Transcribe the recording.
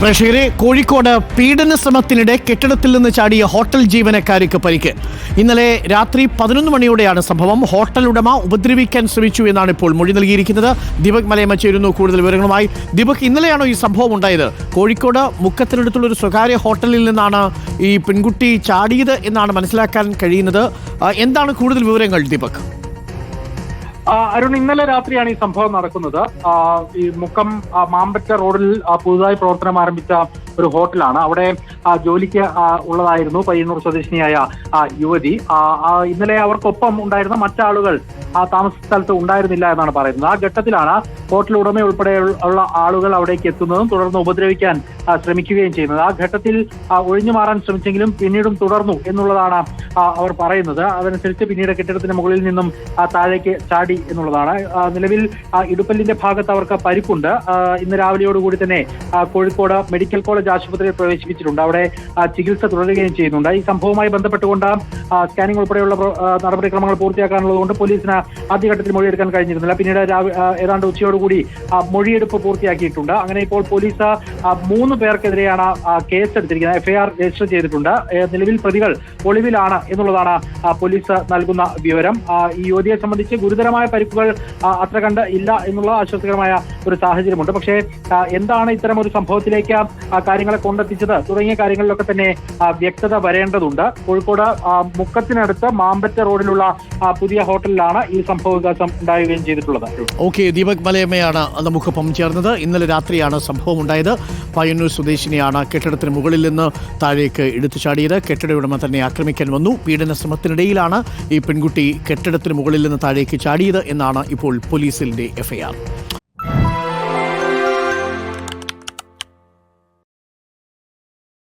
പ്രേക്ഷകരെ കോഴിക്കോട് പീഡന ശ്രമത്തിനിടെ കെട്ടിടത്തിൽ നിന്ന് ചാടിയ ഹോട്ടൽ ജീവനക്കാരിക്ക് പരിക്ക്. ഇന്നലെ രാത്രി പതിനൊന്ന് മണിയോടെയാണ് സംഭവം. ഹോട്ടൽ ഉടമ ഉപദ്രവിക്കാൻ ശ്രമിച്ചു എന്നാണ് ഇപ്പോൾ മൊഴി നൽകിയിരിക്കുന്നത്. ദീപക് മലയമ്മ ചേരുന്നു കൂടുതൽ വിവരങ്ങളുമായി. ദീപക് ഇന്നലെയാണോ ഈ സംഭവം ഉണ്ടായത്? കോഴിക്കോട് മുക്കത്തിനടുത്തുള്ള ഒരു സ്വകാര്യ ഹോട്ടലിൽ നിന്നാണ് ഈ പെൺകുട്ടി ചാടിയത് എന്നാണ് മനസ്സിലാക്കാൻ കഴിയുന്നത്. എന്താണ് കൂടുതൽ വിവരങ്ങൾ ദീപക്? അരുൺ ഇന്നലെ രാത്രിയാണ് ഈ സംഭവം നടക്കുന്നത്. ഈ മുക്കം മാമ്പറ്റ റോഡിൽ പുതുതായി പ്രവർത്തനം ആരംഭിച്ച ഒരു ഹോട്ടലാണ്. അവിടെ ജോലിക്ക് ഉള്ളതായിരുന്നു പയ്യന്നൂർ സ്വദേശിനിയായ യുവതി. ഇന്നലെ അവർക്കൊപ്പം ഉണ്ടായിരുന്ന മറ്റാളുകൾ ആ താമസ സ്ഥലത്ത് ഉണ്ടായിരുന്നില്ല എന്നാണ് പറയുന്നത്. ആ ഘട്ടത്തിലാണ് ഹോട്ടൽ ഉടമ ഉൾപ്പെടെ ഉള്ള ആളുകൾ അവിടേക്ക് എത്തുന്നതും തുടർന്ന് ഉപദ്രവിക്കാൻ ശ്രമിക്കുകയും ചെയ്യുന്നത്. ആ ഘട്ടത്തിൽ ഒഴിഞ്ഞു മാറാൻ ശ്രമിച്ചെങ്കിലും പിന്നീടും തുടർന്നു എന്നുള്ളതാണ് അവർ പറയുന്നത്. അതനുസരിച്ച് പിന്നീട് കെട്ടിടത്തിന് മുകളിൽ നിന്നും താഴേക്ക് ചാടി എന്നുള്ളതാണ്. നിലവിൽ ഇടുപ്പല്ലിന്റെ ഭാഗത്ത് അവർക്ക് പരിക്കുണ്ട്. ഇന്ന് രാവിലെയോടുകൂടി തന്നെ കോഴിക്കോട് മെഡിക്കൽ കോളേജ് ആശുപത്രിയിൽ പ്രവേശിപ്പിച്ചിട്ടുണ്ട്. അവിടെ ചികിത്സ തുടരുകയും ചെയ്യുന്നുണ്ട്. ഈ സംഭവവുമായി ബന്ധപ്പെട്ടുകൊണ്ട് സ്കാനിംഗ് ഉൾപ്പെടെയുള്ള നടപടിക്രമങ്ങൾ പൂർത്തിയാക്കാനുള്ളതുകൊണ്ട് പോലീസിന് ആദ്യഘട്ടത്തിൽ മൊഴിയെടുക്കാൻ കഴിഞ്ഞിരുന്നില്ല. പിന്നീട് ഏതാണ്ട് ഉച്ചയോടുകൂടി മൊഴിയെടുപ്പ് പൂർത്തിയാക്കിയിട്ടുണ്ട്. അങ്ങനെ ഇപ്പോൾ പോലീസ് മൂന്ന് പേർക്കെതിരെയാണ് കേസ് എടുത്തിരിക്കുന്നത് എഫ്ഐആർ രജിസ്റ്റർ ചെയ്തിട്ടുണ്ട്. നിലവിൽ പ്രതികൾ ഒളിവിലാണ് എന്നുള്ളതാണ് പോലീസ് നൽകുന്ന വിവരം. ഈ യുവതിയെ സംബന്ധിച്ച് ഗുരുതരമായ പരിക്കുകൾ അത്ര കണ്ട് ഇല്ല എന്നുള്ള ആശ്വാസകരമായ ഒരു സാഹചര്യമുണ്ട്. പക്ഷേ എന്താണ് ഇത്തരം ഒരു സംഭവത്തിലേക്ക് ആ, കാര്യങ്ങളെ കൊണ്ടെത്തിച്ചത്. തുടങ്ങിയ കാര്യങ്ങളിലൊക്കെ തന്നെ വ്യക്തത വരേണ്ടതുണ്ട്. കോഴിക്കോട് മുക്കത്തിനടുത്ത് മാമ്പറ്റ റോഡിലുള്ള പുതിയ ഹോട്ടലിലാണ് ഈ സംഭവ വികാസം ഉണ്ടാവുകയും ചെയ്തിട്ടുള്ളത്. ഓക്കെ ദീപക് മലയമ്മയാണ് നമുക്കൊപ്പം ചേർന്നത്. ഇന്നലെ രാത്രിയാണ് സംഭവം ഉണ്ടായത്. പയ്യന്നൂർ സ്വദേശിനിയാണ് കെട്ടിടത്തിന് മുകളിൽ നിന്ന് താഴേക്ക് എടുത്തു ചാടിയത്. കെട്ടിട ഉടമ തന്നെ ആക്രമിക്കാൻ വന്നു. പീഡന ശ്രമത്തിനിടയിലാണ് ഈ പെൺകുട്ടി കെട്ടിടത്തിന് മുകളിൽ നിന്ന് താഴേക്ക് ചാടിയത് എന്നാണ് ഇപ്പോൾ പോലീസിന്റെ എഫ്ഐആർ.